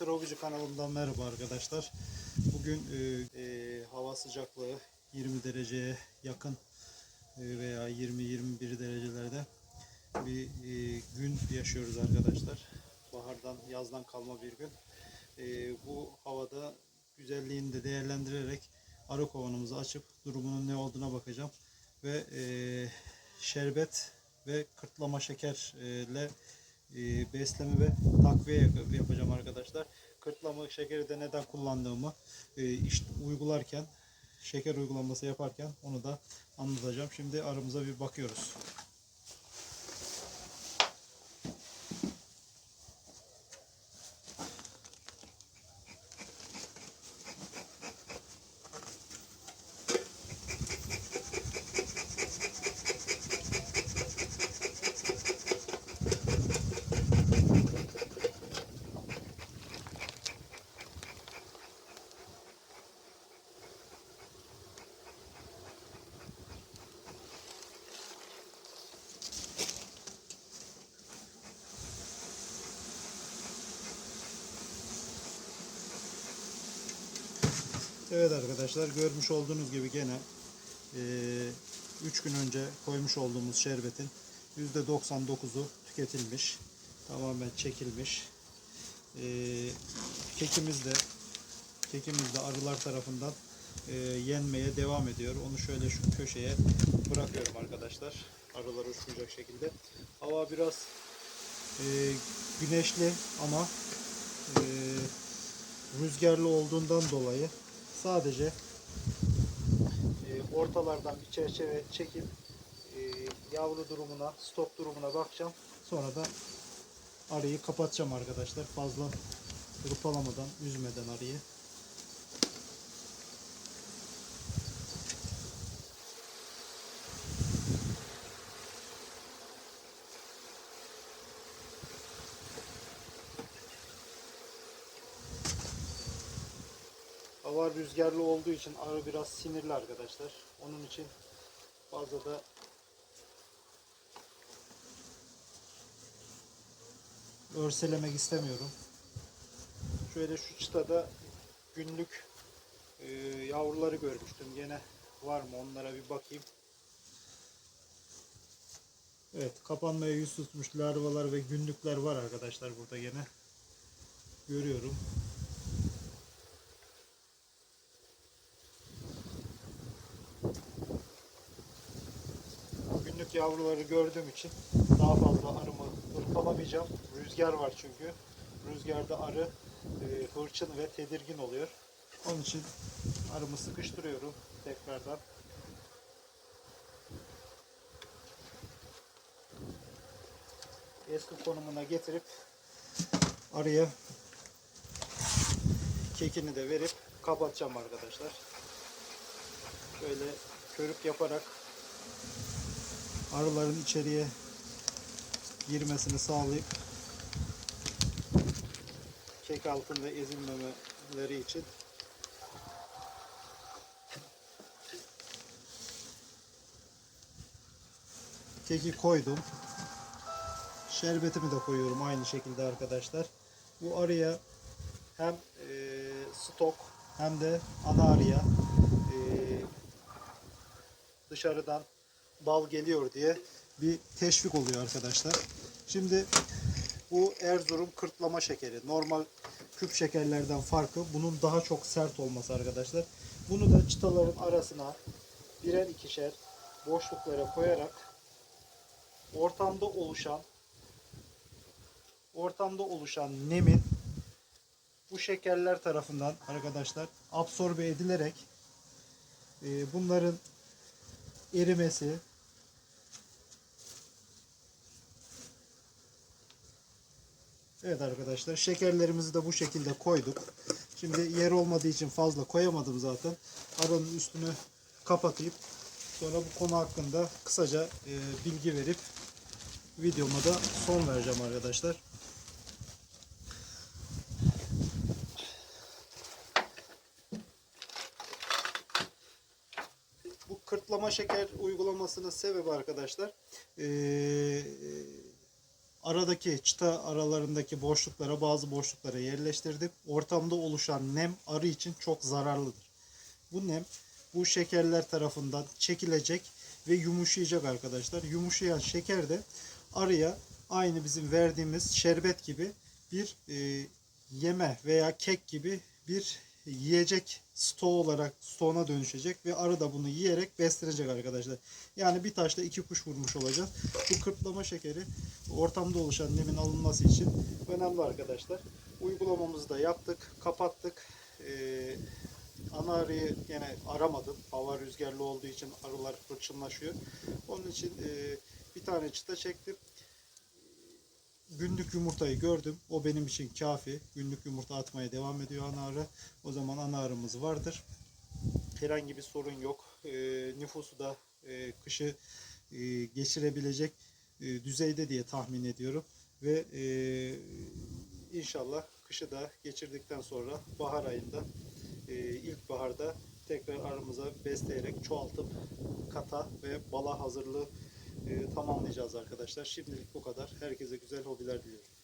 Amatör kanalından merhaba arkadaşlar. Bugün e, e, hava sıcaklığı 20 dereceye yakın e, veya 20-21 derecelerde bir e, gün yaşıyoruz arkadaşlar. Bahardan, yazdan kalma bir gün. E, bu havada güzelliğini de değerlendirerek arı kovanımızı açıp durumunun ne olduğuna bakacağım. Ve e, şerbet ve kırtlama şekerle e, besleme ve takviye yap- yapacağım arkadaşlar. Kırtlama şekeri de neden kullandığımı e, işte uygularken şeker uygulaması yaparken onu da anlatacağım. Şimdi aramıza bir bakıyoruz. Evet arkadaşlar görmüş olduğunuz gibi gene 3 gün önce koymuş olduğumuz şerbetin %99'u tüketilmiş. Tamamen çekilmiş. E, kekimiz de kekimiz de arılar tarafından e, yenmeye devam ediyor. Onu şöyle şu köşeye bırakıyorum arkadaşlar. Arılar uçmayacak şekilde. Hava biraz e, güneşli ama e, rüzgarlı olduğundan dolayı sadece e, ortalardan bir çerçeve çekip e, yavru durumuna, stok durumuna bakacağım. Sonra da arıyı kapatacağım arkadaşlar. Fazla hırpalamadan, üzmeden arıyı. Hava rüzgarlı olduğu için arı biraz sinirli arkadaşlar. Onun için fazla da örselemek istemiyorum. Şöyle şu çıtada günlük e, yavruları görmüştüm. Gene var mı onlara bir bakayım. Evet kapanmaya yüz tutmuş larvalar ve günlükler var arkadaşlar burada gene. Görüyorum. Günlük yavruları gördüğüm için daha fazla arımı hırpalamayacağım. Rüzgar var çünkü. Rüzgarda arı e, hırçın ve tedirgin oluyor. Onun için arımı sıkıştırıyorum tekrardan. Eski konumuna getirip arıya kekini de verip kapatacağım arkadaşlar. Böyle körük yaparak arıların içeriye girmesini sağlayıp kek altında ezilmemeleri için keki koydum. Şerbetimi de koyuyorum aynı şekilde arkadaşlar. Bu arıya hem e, stok hem de ana arıya e, dışarıdan bal geliyor diye bir teşvik oluyor arkadaşlar. Şimdi bu Erzurum kırtlama şekeri. Normal küp şekerlerden farkı bunun daha çok sert olması arkadaşlar. Bunu da çıtaların arasına birer ikişer boşluklara koyarak ortamda oluşan ortamda oluşan nemin bu şekerler tarafından arkadaşlar absorbe edilerek e, bunların erimesi Evet arkadaşlar şekerlerimizi de bu şekilde koyduk. Şimdi yer olmadığı için fazla koyamadım zaten. Aranın üstünü kapatıp sonra bu konu hakkında kısaca e, bilgi verip videoma da son vereceğim arkadaşlar. Bu kırtlama şeker uygulamasının sebebi arkadaşlar ee, aradaki çıta aralarındaki boşluklara bazı boşluklara yerleştirdim. Ortamda oluşan nem arı için çok zararlıdır. Bu nem bu şekerler tarafından çekilecek ve yumuşayacak arkadaşlar. Yumuşayan şeker de arıya aynı bizim verdiğimiz şerbet gibi bir e, yeme veya kek gibi bir yiyecek stoğu olarak stoğuna dönüşecek ve arı da bunu yiyerek beslenecek arkadaşlar. Yani bir taşla iki kuş vurmuş olacağız. Bu kırtlama şekeri ortamda oluşan nemin alınması için önemli arkadaşlar. Uygulamamızı da yaptık, kapattık. Ee, ana arıyı yine aramadım. Hava rüzgarlı olduğu için arılar fırçınlaşıyor. Onun için e, bir tane çıta çektim günlük yumurtayı gördüm. O benim için kafi. Günlük yumurta atmaya devam ediyor ana arı. O zaman ana arımız vardır. Herhangi bir sorun yok. E, nüfusu da e, kışı e, geçirebilecek e, düzeyde diye tahmin ediyorum. Ve e, inşallah kışı da geçirdikten sonra bahar ayında e, ilkbaharda tekrar arımıza besleyerek çoğaltıp kata ve bala hazırlığı e, tamamlayacağız arkadaşlar. Şimdilik bu kadar. Herkese güzel hobiler diliyorum.